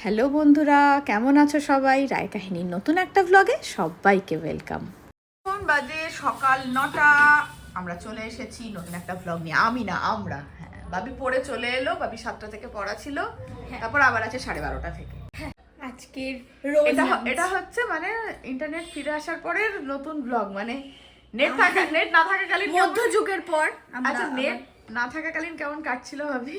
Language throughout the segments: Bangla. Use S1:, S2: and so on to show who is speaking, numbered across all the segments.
S1: হ্যালো বন্ধুরা কেমন আছো সবাই? রায় কাহিনীর নতুন একটা ব্লগে সবাইকে ওয়েলকাম এখন বাজে সকাল নটা আমরা চলে এসেছি নতুন একটা ব্লগ নিয়ে। আমি না আমরা। হ্যাঁ বাবি পড়ে চলে এলো বাবি সাতটা থেকে পড়া ছিল। তারপর আবার আছে সাড়ে বারোটা থেকে।
S2: আজকের
S1: এটা এটা হচ্ছে মানে ইন্টারনেট ফিরে আসার পরের নতুন ব্লগ মানে নেট থাকা নেট না থাকাকালীন
S2: মধ্যযুগের পর আমরা
S1: আচ্ছা নেট না থাকাকালীন কেমন কাটছিল ভাবি?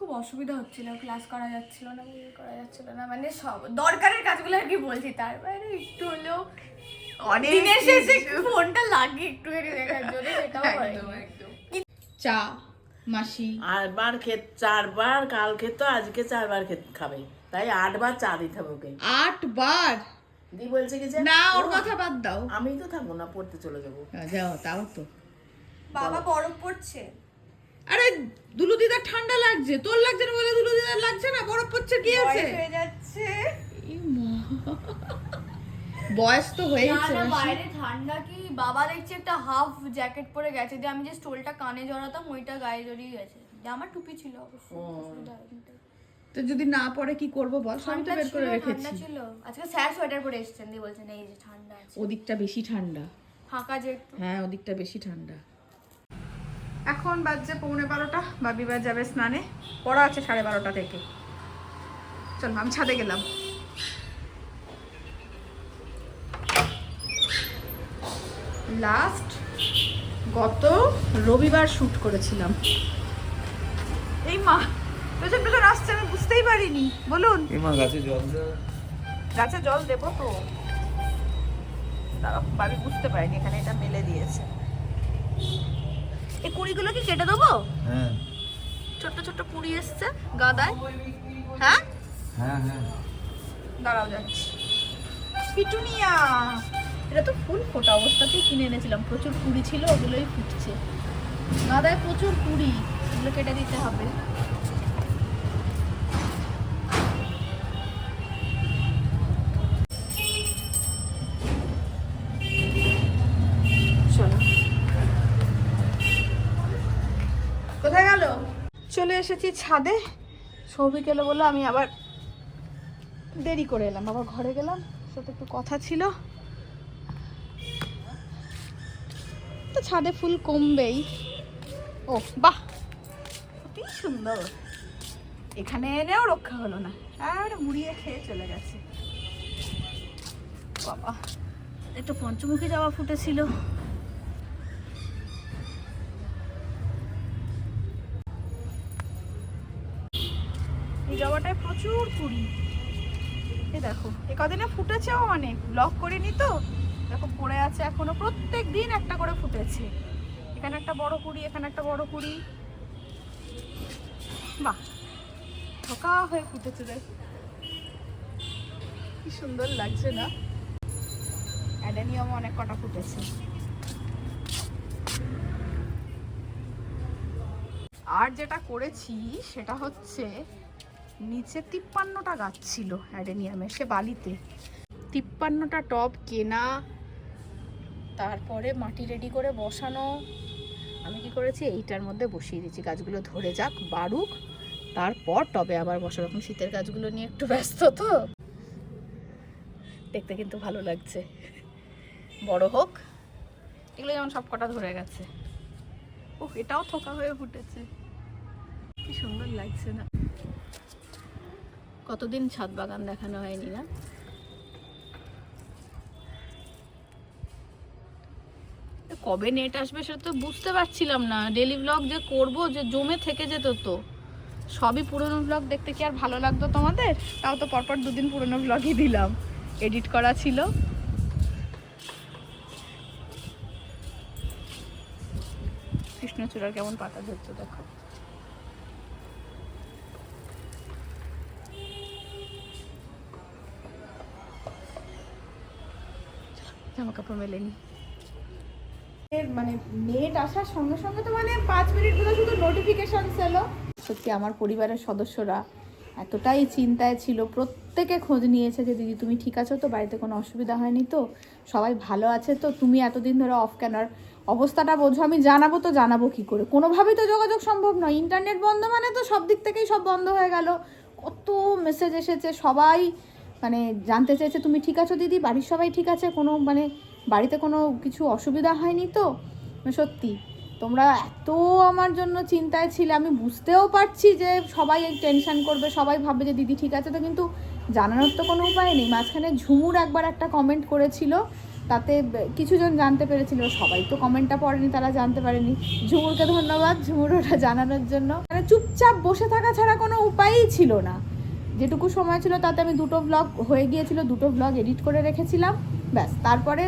S2: খুব অসুবিধা হচ্ছিল ক্লাস করা যাচ্ছিল না করা যাচ্ছিল না মানে সব দরকারের কাজগুলো আর কি বলছি তার বাইরে একটু হলেও
S1: অনেক
S2: দিনের শেষে ফোনটা লাগে একটু দেখার জন্য সেটাও হয়
S1: একদম, একদম। চা মাসি।
S3: আরবার খেত চারবার কাল খেত আজকে চারবার খেত খাবে। তাই আটবার চা দিতে হবে ওকে।
S1: আট বার
S3: দি বলছে কি যে
S1: না ওর কথা বাদ দাও।
S3: আমি তো থাকব না পড়তে চলে যাব।
S1: যাও তাও তো।
S2: বাবা। বরফ পড়ছে?
S1: আরে দুলু দিদার ঠান্ডা লাগছে। তোর লাগছে না বলে দুলু দিদার লাগছে না? বরফ পড়ছে কি
S2: বয়স হয়ে যাচ্ছে।
S1: বয়স তো
S2: না
S1: মাসি।
S2: বাইরে ঠান্ডা কি? বাবা দেখছি একটা হাফ জ্যাকেট পরে গেছে। যে আমি যে স্টোলটা কানে জড়াতাম ওইটা গায়ে জড়িয়ে গেছে। যে আমার টুপি ছিল অবশ্য তো।
S1: যদি না পড়ে কি করব বল? সবই তো বের করে রেখেছি।
S2: ছিল। আজকে স্যার সোয়েটার পরে এসেছেন দিয়ে বলছেন এই যে ঠান্ডা আছে।
S1: ওদিকটা বেশি ঠান্ডা।
S2: ফাঁকা যে
S1: হ্যাঁ ওদিকটা বেশি ঠান্ডা। এখন বাজছে পৌনে বারোটা বাবি বার যাবে স্নানে। পড়া আছে সাড়ে বারোটা থেকে। চল আমি ছাদে গেলাম। লাস্ট গত রবিবার শুট করেছিলাম। এই মা পেছন পেছন আসছে আমি বুঝতেই পারিনি। বলুন।
S4: এমা গাছে জল
S1: গাছে জল দেবো তো। দাঁড়াও, বাবি বুঝতে পারিনি এখানে এটা মেলে দিয়েছে। এই কুড়িগুলো কি কেটে দেবো?
S4: হ্যাঁ।
S1: ছোট্ট ছোট্ট কুড়ি এসছে গাদায়। হ্যাঁ?
S4: হ্যাঁ হ্যাঁ।
S1: দাঁড়াও যাচ্ছি। পিটুনিয়া এটা তো ফুল ফোটা অবস্থাতেই কিনে এনেছিলাম। প্রচুর কুড়ি ছিল ওগুলোই ফুটছে। গাদায় প্রচুর কুড়ি এগুলো কেটে দিতে হবে। এসেছি ছাদে। সৌভিক এলো বলে আমি আবার দেরি করে এলাম। আবার ঘরে গেলাম সাথে একটু কথা ছিল। তো ছাদে ফুল কমবেই। ও, বাহ! অতি সুন্দর। এখানে এনেও রক্ষা হলো না। আর মুড়িয়ে খেয়ে চলে গেছে। বাবা, একটু পঞ্চমুখী যাওয়া ফুটেছিল। জবাটায় প্রচুর কুড়ি। এ দেখো, এ কদিনে ফুটেছেও অনেক। ব্লক করিনি তো? দেখো, পড়ে আছে এখনও। প্রত্যেক দিন একটা করে ফুটেছে। এখানে একটা বড় কুড়ি, এখানে একটা বড় কুড়ি। বাহ! থোকা হয়ে ফুটেছে দেখ কি সুন্দর লাগছে না? অ্যাডেনিয়াম অনেক কটা ফুটেছে। আর যেটা করেছি, সেটা হচ্ছে নিচে তিপ্পান্নটা গাছ ছিল অ্যাডেনিয়ামে, সে বালিতে। তিপ্পান্নটা টব কেনা, তারপরে মাটি রেডি করে বসানো। আমি কি করেছি? এইটার মধ্যে বসিয়ে দিয়েছি। গাছগুলো ধরে যাক, বাড়ুক, তারপর টবে আবার বসাবো। এখন শীতের গাছগুলো নিয়ে একটু ব্যস্ত তো। দেখতে কিন্তু ভালো লাগছে। বড় হোক, এগুলো যেমন সব কটা ধরে গেছে। ও এটাও থোকা হয়ে ফুটেছে। কি সুন্দর লাগছে না। কতদিন ছাদ বাগান দেখানো হয়নি না? কবে নেট আসবে সেটা তো বুঝতে পারছিলাম না। ডেলি ব্লগ যে করব, যে জমে থেকে যেত তো। সবই পুরনো ব্লগ দেখতে কি আর ভালো লাগতো তোমাদের? তাও তো পরপর দুদিন পুরনো ব্লগই দিলাম। এডিট করা ছিল। কৃষ্ণচূড়ার কেমন পাতা ধরছে দেখো। জামা কাপড় মেলে নি মানে নেট আসার সঙ্গে সঙ্গে তো মানে পাঁচ মিনিট ধরে শুধু নোটিফিকেশন এলো। সত্যি আমার পরিবারের সদস্যরা এতটাই চিন্তায় ছিল, প্রত্যেকে খোঁজ নিয়েছে যে, দিদি, তুমি ঠিক আছো তো? বাড়িতে কোনো অসুবিধা হয়নি তো? সবাই ভালো আছে তো? তুমি এতদিন ধরে অফ কেন? অবস্থাটা বোঝো, আমি জানাব তো জানাব কি করে? কোনোভাবেই তো যোগাযোগ সম্ভব নয়। ইন্টারনেট বন্ধ মানে তো সব দিক থেকেই সব বন্ধ হয়ে গেল। কত মেসেজ এসেছে, সবাই মানে জানতে চেয়েছে তুমি ঠিক আছো দিদি? বাড়ির সবাই ঠিক আছে? কোনো মানে বাড়িতে কোনো কিছু অসুবিধা হয়নি তো? সত্যি। তোমরা এত আমার জন্য চিন্তায় ছিলে, আমি বুঝতেও পারছি যে সবাই টেনশন করবে, সবাই ভাববে যে দিদি ঠিক আছে তো, কিন্তু জানানোর তো কোনো উপায় নেই। মাঝখানে ঝুমুর একবার একটা কমেন্ট করেছিল, তাতে কিছুজন জানতে পেরেছিল, সবাই তো কমেন্টটা পড়েনি, তারা জানতে পারেনি। ঝুমুরকে ধন্যবাদ, ঝুমুর ওটা জানানোর জন্য। মানে চুপচাপ বসে থাকা ছাড়া কোনো উপায়ই ছিল না। যেটুকু সময় ছিল তাতে আমি দুটো ব্লগ হয়ে গিয়েছিল, দুটো ব্লগ এডিট করে রেখেছিলাম, ব্যাস। তারপরে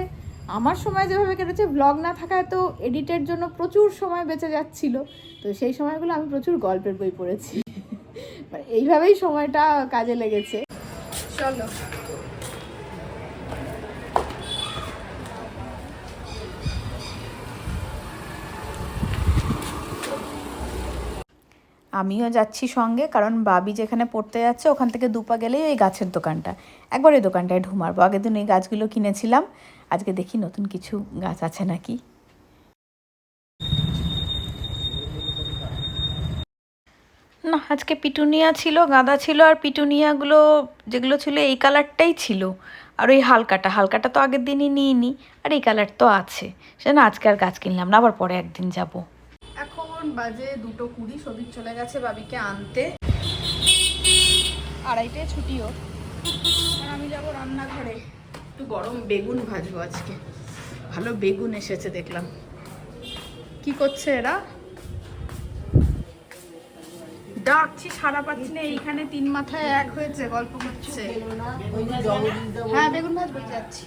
S1: আমার সময় যেভাবে কেটেছে ব্লগ না থাকায় তো এডিটের জন্য প্রচুর সময় বেঁচে যাচ্ছিল। তো সেই সময়গুলো আমি প্রচুর গল্পের বই পড়েছি। মানে এইভাবেই সময়টা কাজে লেগেছে। চলো। আমিও যাচ্ছি সঙ্গে, কারণ বাবি যেখানে পড়তে যাচ্ছে, ওখান থেকে দুপা গেলেই ওই গাছের দোকানটা। একবার ওই দোকানটায় ঢুমারবো। আগের দিন ওই গাছগুলো কিনেছিলাম। আজকে দেখি নতুন কিছু গাছ আছে নাকি। না, আজকে পিটুনিয়া ছিল, গাঁদা ছিল, আর পিটুনিয়াগুলো যেগুলো ছিল, এই কালারটাই ছিল। আর ওই হালকাটা হালকাটা তো আগের দিনই নিইনি, আর এই কালার তো আছে। সে সেজন্য আজকে আর গাছ কিনলাম না, আবার পরে একদিন যাব। এখন বাজে দুটো কুড়ি সবিক চলে গেছে বাবিকে আনতে। আড়াইটায় ছুটিও আমি যাব রান্নাঘরে। একটু গরম বেগুন ভাজবো আজকে। ভালো বেগুন এসেছে দেখলাম। কি করছে এরা? ডাকছি সারা পাচ্ছি না, এইখানে তিন মাথায় এক হয়েছে, গল্প করছে। হ্যাঁ বেগুন ভাজবো যাচ্ছি।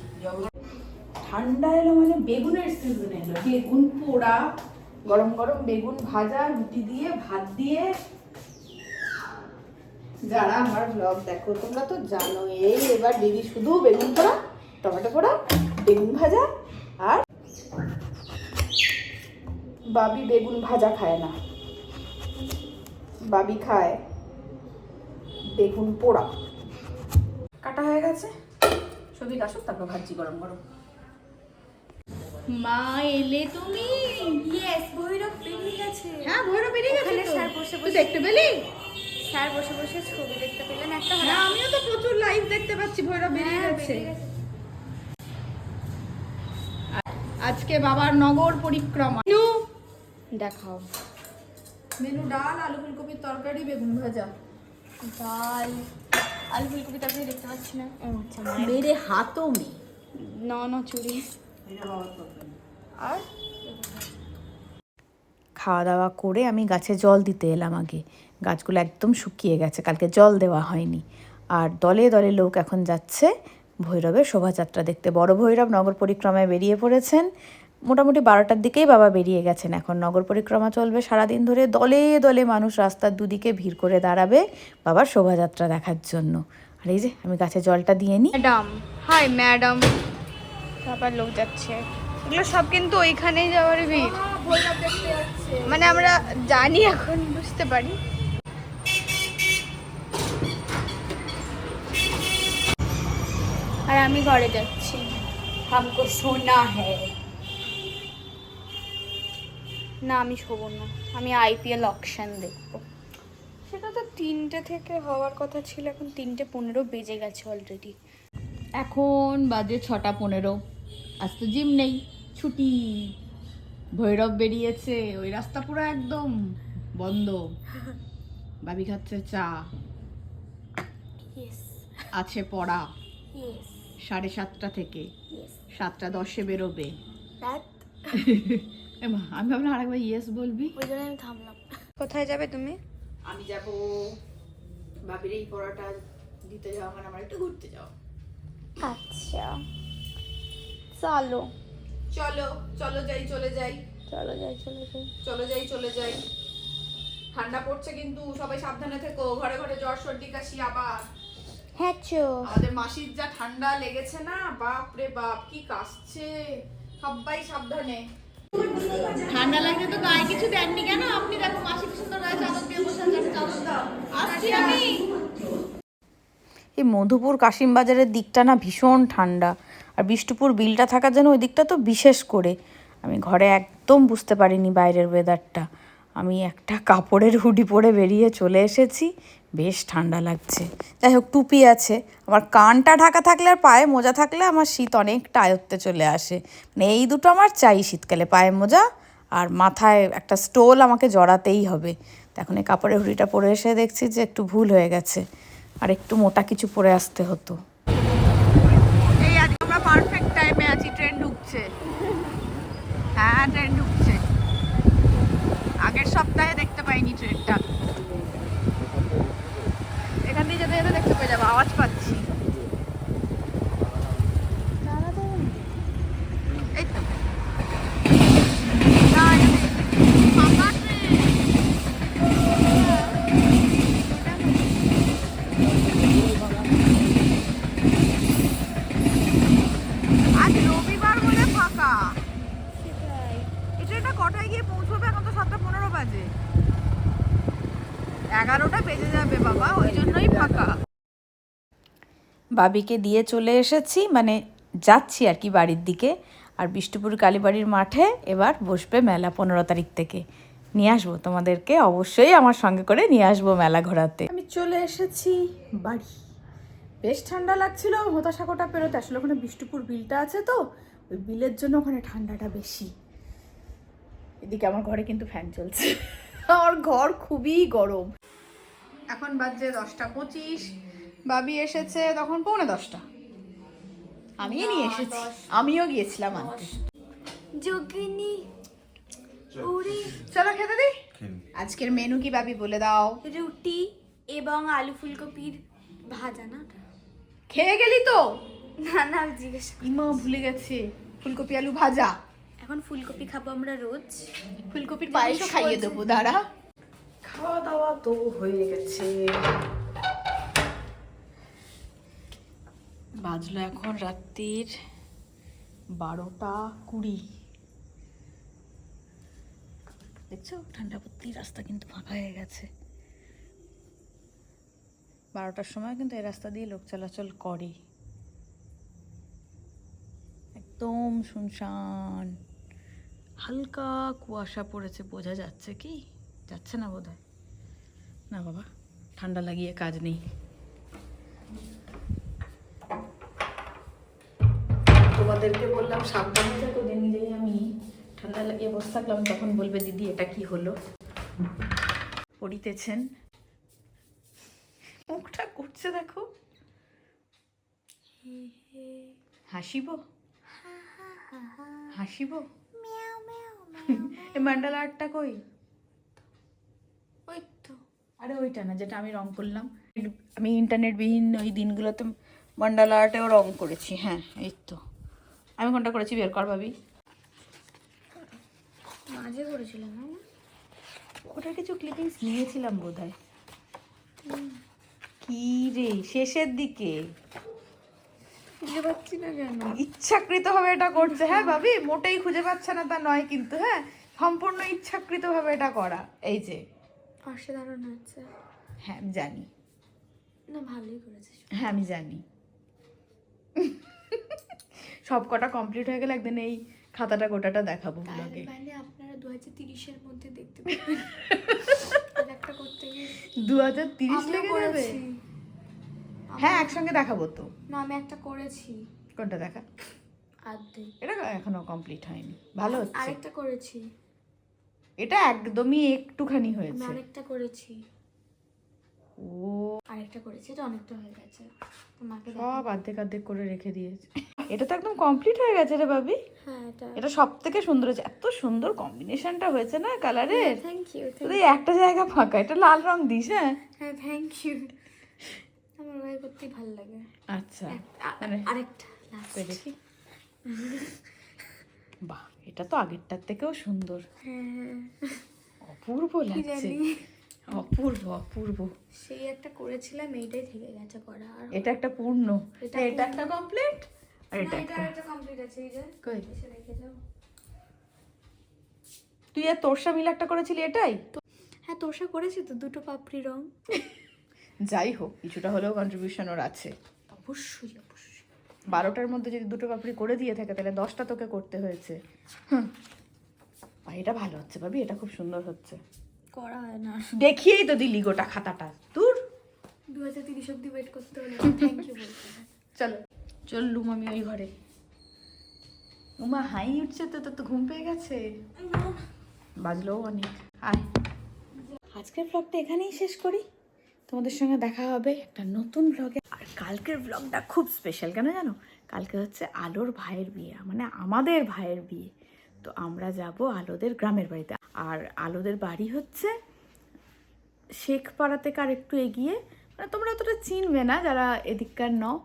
S1: ঠান্ডা এলো মানে বেগুনের সিজন এলো। বেগুন পোড়া গরম গরম বেগুন ভাজা, রুটি দিয়ে, ভাত দিয়ে। যারা আমার ব্লগ দেখো, তোমরা তো জানো এই এবার দিদি শুধু বেগুন পোড়া, টমেটো পোড়া, বেগুন ভাজা আর বাবি বেগুন ভাজা খায় না। বাবি খায় বেগুন পোড়া। কাটা হয়ে গেছে। সবই আসুক তারপর ভাজি গরম গরম। মা এলে তুমি?
S2: ইয়েস ভৈরব বেরিয়ে গেছে।
S1: হ্যাঁ ভৈরব বেরিয়ে গেছে
S2: ওখানে
S1: তো।
S2: স্যার বসে বসে-
S1: দেখতে পেলি?
S2: স্যার বসে বসে ছবি দেখতে পেলেন একটা
S1: হ্যাঁ আমিও তো প্রচুর লাইভ দেখতে পাচ্ছি ভৈরব বেরিয়ে
S2: হ্যাঁ,
S1: গেছে। আজকে বাবার নগর পরিক্রমা। মেনু? দেখাও। মেনু ডাল আলু ফুলকপির তরকারি বেগুন ভাজা।
S2: ডাল আলু ফুলকপি তরকারি দেখতে পাচ্ছি না। আচ্ছা
S1: মেরে হাতও মে
S2: না না চুরি।
S1: আর? খাওয়া দাওয়া করে আমি গাছে জল দিতে এলাম আগে। গাছগুলো একদম শুকিয়ে গেছে কালকে জল দেওয়া হয়নি। আর দলে দলে লোক এখন যাচ্ছে ভৈরবের শোভাযাত্রা দেখতে। বড় ভৈরব নগর পরিক্রমায় বেরিয়ে পড়েছেন। মোটামুটি বারোটার দিকেই বাবা বেরিয়ে গেছেন এখন। নগর পরিক্রমা চলবে সারাদিন ধরে। দলে দলে মানুষ রাস্তার দুদিকে ভিড় করে দাঁড়াবে বাবার শোভাযাত্রা দেখার জন্য। আর এই যে আমি গাছে জলটা দিয়ে নিই।
S2: Madam hi madam. তারপর লোক যাচ্ছে। এগুলো সব কিন্তু ওইখানেই যাওয়ার ভিড়। মানে আমরা জানি এখন বুঝতে পারি। আর আমি ঘরে যাচ্ছি।
S1: হামকো সোনা হ্যাঁ
S2: না আমি শোবো না। আমি আইপিএল অকশন দেখব। সেটা তো তিনটে থেকে হওয়ার কথা ছিল এখন তিনটে পনেরো বেজে গেছে অলরেডি
S1: এখন বাজে ছটা পনেরো। আজ তো জিম নেই ছুটি। ভৈরব বেরিয়েছে ওই রাস্তা পুরো একদম বন্ধ। বাবি খাচ্ছে চা। আছে পড়া। সাড়ে সাতটা থেকে। সাতটা দশে বেরোবে। আমি ভাবলাম আরেকবার ইয়েস বলবি।
S2: ওই জন্য আমি থামলাম। কোথায় যাবে তুমি?
S1: আমি যাব বাবির এই পড়াটা দিতে যাওয়া মানে আমার একটু ঘুরতে যাও
S2: আচ্ছা। চলো।
S1: চলো চলো যাই চলে যাই।
S2: চলো যাই চলে যাই।
S1: চলো যাই চলে যাই। ঠান্ডা পড়ছে কিন্তু সবাই সাবধানে থেকো। ঘরে ঘরে জ্বর সর্দি কাশি আবার।
S2: হ্যাঁ চো।
S1: আমাদের মাসির যা ঠান্ডা লেগেছে না বাপ রে বাপ কি কাশছে। সবাই সাবধানে। ঠান্ডা লাগলে তো গায়ে কিছু দেননি কেন? আপনি দেখো মাসি কি সুন্দর গায়ে চাদর দিয়ে বসে আছেন চাদর দাও। আসছি আমি। এই মধুপুর কাশিম বাজারের দিকটা না ভীষণ ঠান্ডা। আর বিষ্ণুপুর বিলটা থাকার জন্য ওই দিকটা তো বিশেষ করে। আমি ঘরে একদম বুঝতে পারিনি বাইরের ওয়েদারটা আমি একটা কাপড়ের হুডি পরে বেরিয়ে চলে এসেছি। বেশ ঠান্ডা লাগছে। যাই হোক, টুপি আছে। আমার কানটা ঢাকা থাকলে আর পায়ে মোজা থাকলে আমার শীত অনেকটা আয়ত্তে চলে আসে। মানে এই দুটো আমার চাই শীতকালে, পায়ে মোজা আর মাথায় একটা স্টোল আমাকে জড়াতেই হবে। এখন এই কাপড়ের হুড়িটা পরে এসে দেখছি যে একটু ভুল হয়ে গেছে। আর একটু মোটা কিছু পরে আসতে হতো।
S5: পারফেক্ট টাইমে আছি ট্রেন ঢুকছে। হ্যাঁ ট্রেন ঢুকছে। আগের সপ্তাহে দেখতে পাইনি ট্রেনটা এখান দিয়ে যেতে যেতে দেখতে পেয়ে যাব, আওয়াজ পাচ্ছি এই তো না, এখানে। ফাঁকা ট্রেন। আজ রবিবার বলে ফাঁকা এটা এটা কটায় গিয়ে পৌঁছবে এখন তো সাতটা পনেরো বাজে এগারোটা বেজে যাবে বাবা ওই জন্যই ফাঁকা
S1: বাবিকে দিয়ে চলে এসেছি মানে যাচ্ছি আর কি বাড়ির দিকে। আর বিষ্ণুপুর কালীবাড়ির মাঠে এবার বসবে মেলা পনেরো তারিখ থেকে। নিয়ে আসব তোমাদেরকে, অবশ্যই আমার সঙ্গে করে নিয়ে আসব মেলা ঘোরাতে। আমি চলে এসেছি বাড়ি। বেশ ঠান্ডা লাগছিল, হতাশা কোটা পেরোতে আসলে ওখানে বিষ্ণুপুর বিলটা আছে তো, ওই বিলের জন্য ওখানে ঠান্ডাটা বেশি। এদিকে আমার ঘরে কিন্তু ফ্যান চলছে। আমার ঘর খুবই গরম।
S5: এখন বাজছে দশটা পঁচিশ বাবি এসেছে তখন পৌনে দশটা।
S1: আমি নিয়ে এসেছি। আমিও গিয়েছিলাম আনতে।
S5: যোগিনী চলো খেতে দিই? আজকের মেনু কি বাবি বলে দাও?
S2: রুটি এবং আলু ফুলকপির ভাজা না
S1: খেয়ে গেলি তো?
S2: না না জিজ্ঞেস
S1: ইমা ভুলে গেছে। ফুলকপি আলু ভাজা।
S2: এখন ফুলকপি খাব আমরা রোজ।
S1: ফুলকপির পায়েসও খাইয়ে দেবো দাঁড়া। খাওয়া দাওয়া তো হয়ে গেছে। বাজলো এখন রাত্রির বারোটা কুড়ি। দেখছ? ঠান্ডা পড়তেই রাস্তা কিন্তু ফাঁকা হয়ে গেছে। বারোটার সময় কিন্তু এই রাস্তা দিয়ে লোক চলাচল করে। একদম শুনশান। হালকা কুয়াশা পড়েছে, বোঝা যাচ্ছে কি? যাচ্ছে না বোধ না বাবা, ঠান্ডা লাগিয়ে কাজ নেই। তোমাদেরকে বললাম সাবধানে থাকো নিজেই আমি ঠান্ডা লাগিয়ে বসে থাকলাম। তখন বলবে দিদি এটা কি হলো? পড়িতেছেন। মুখটা করছে দেখো। হাসিব? হাসিব? এই মান্ডালা আর্টটা কই?
S2: ওই তো
S1: আরে ওইটা না যেটা আমি রং করলাম। আমি ইন্টারনেট বিহীন ওই দিনগুলোতে মান্ডালা আর্টেও রং করেছি হ্যাঁ এই তো। আমি কোনটা করেছি বের কর ভাবি।
S2: মাঝে করেছিলাম না
S1: ওটার কিছু ক্লিপিংস নিয়েছিলাম বোধ হয় কি রে শেষের দিকে।
S2: খুঁজে পাচ্ছি না কেন?
S1: ইচ্ছাকৃতভাবে এটা করছে হ্যাঁ ভাবি? মোটেই খুঁজে পাচ্ছে না তা নয় কিন্তু হ্যাঁ? সম্পূর্ণ ইচ্ছাকৃতভাবে এটা করা এই যে।
S2: অসাধারণ হচ্ছে।
S1: হ্যাঁ আমি জানি।
S2: না ভালোই করেছিস
S1: হ্যাঁ আমি জানি। সব কটা কমপ্লিট হয়ে গেলে একদিন এই খাতাটা গোটাটা দেখাবো ব্লগে
S2: মানে আপনারা দু হাজার তিরিশের মধ্যে দেখতে পাবেন। একটা
S1: দু হাজার তিরিশ লেগে যাবে? হ্যাঁ একসঙ্গে দেখাবো তো।
S2: না আমি একটা করেছি।
S1: কোনটা দেখা? এটা এখনও কমপ্লিট হয়নি। ভালো হচ্ছে।
S2: আরেকটা করেছি।
S1: এটা একদমই একটুখানি হয়েছে।
S2: আরেকটা করেছি।
S1: ও।
S2: আরেকটা করেছি এটা অনেকটা হয়ে গেছে। তোমাকে
S1: সব অর্ধেক অর্ধেক করে রেখে দিয়েছে। এটা তো একদম কমপ্লিট হয়ে গেছে রে ভাবি।
S2: হ্যাঁ এটা
S1: এটা সব থেকে সুন্দর হয়েছে। এত সুন্দর কম্বিনেশনটা হয়েছে না কালারের
S2: থ্যাংক ইউ
S1: শুধু একটা জায়গা ফাঁকা এটা লাল রং দিস হ্যাঁ?
S2: হ্যাঁ থ্যাংক ইউ আমার ভালো লাগে।
S1: আচ্ছা
S2: আরেকটা।
S1: দেখি? বাহ এটা তো আগেরটার থেকেও সুন্দর।
S2: হ্যাঁ।
S1: অপূর্ব লাগছে। অপূর্ব অপূর্ব
S2: সেই একটা করেছিলাম এইটাই থেকে গেছে করা আর
S1: এটা একটা পূর্ণ।
S2: এটা
S1: এটা একটা কমপ্লিট আর এটা একটা।
S2: এটা কমপ্লিট আছে এই যে।
S1: কই?
S2: রেখে যাও
S1: তুই আর তোরসা মিলে একটা করেছিলি এটাই?
S2: হ্যাঁ তোষা করেছি তো দুটো পাপড়ি রং।
S1: যাই হোক কিছুটা হলেও কন্ট্রিবিউশন ওর আছে।
S2: অবশ্যই অবশ্যই।
S1: বারোটার মধ্যে যদি দুটো পাপড়ি করে দিয়ে থাকে তাহলে দশটা তোকে করতে হয়েছে। এটা ভালো হচ্ছে ভাবি এটা খুব সুন্দর হচ্ছে।
S2: করা হয় না।
S1: দেখিয়েই তো দিলি গোটা খাতাটা। দূর।
S6: দু হাজার তিরিশ অব্দি ওয়েট করতে হলে থ্যাংক ইউ
S1: চলো। চললুম আমি ওই ঘরে। উমা হাই উঠছে তো তোর তো ঘুম পেয়ে গেছে। বাজলো অনেক। আয়। আজকের ব্লগটা এখানেই শেষ করি। তোমাদের সঙ্গে দেখা হবে একটা নতুন ব্লগে আর কালকের ব্লগটা খুব স্পেশাল কেন জানো? কালকে হচ্ছে আলোর ভাইয়ের বিয়ে মানে আমাদের ভাইয়ের বিয়ে। তো আমরা যাব আলোদের গ্রামের বাড়িতে। আর আলোদের বাড়ি হচ্ছে শেখপাড়া থেকে আর একটু এগিয়ে। মানে তোমরা অতটা চিনবে না যারা এদিককার নও।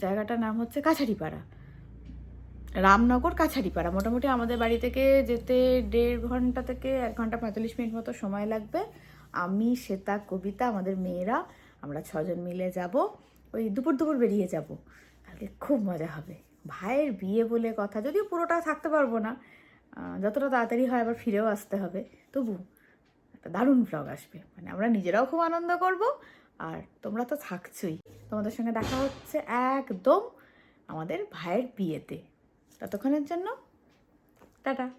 S1: জায়গাটার নাম হচ্ছে কাছারিপাড়া। রামনগর কাছারিপাড়া। মোটামুটি আমাদের বাড়ি থেকে যেতে দেড় ঘণ্টা থেকে এক ঘণ্টা পঁয়তাল্লিশ মিনিট মতো সময় লাগবে। আমি, শ্বেতা, কবিতা, আমাদের মেয়েরা, আমরা ছজন মিলে যাব। ওই দুপুর দুপুর বেরিয়ে যাব। কালকে খুব মজা হবে। ভাইয়ের বিয়ে বলে কথা। যদিও পুরোটা থাকতে পারব না। যতটা তাড়াতাড়ি হয় আবার ফিরেও আসতে হবে। তবু একটা দারুণ ব্লগ আসবে। মানে আমরা নিজেরাও খুব আনন্দ করব আর তোমরা তো থাকছোই। তোমাদের সঙ্গে দেখা হচ্ছে একদম আমাদের ভাইয়ের বিয়েতে। ততক্ষণের জন্য, টাটা।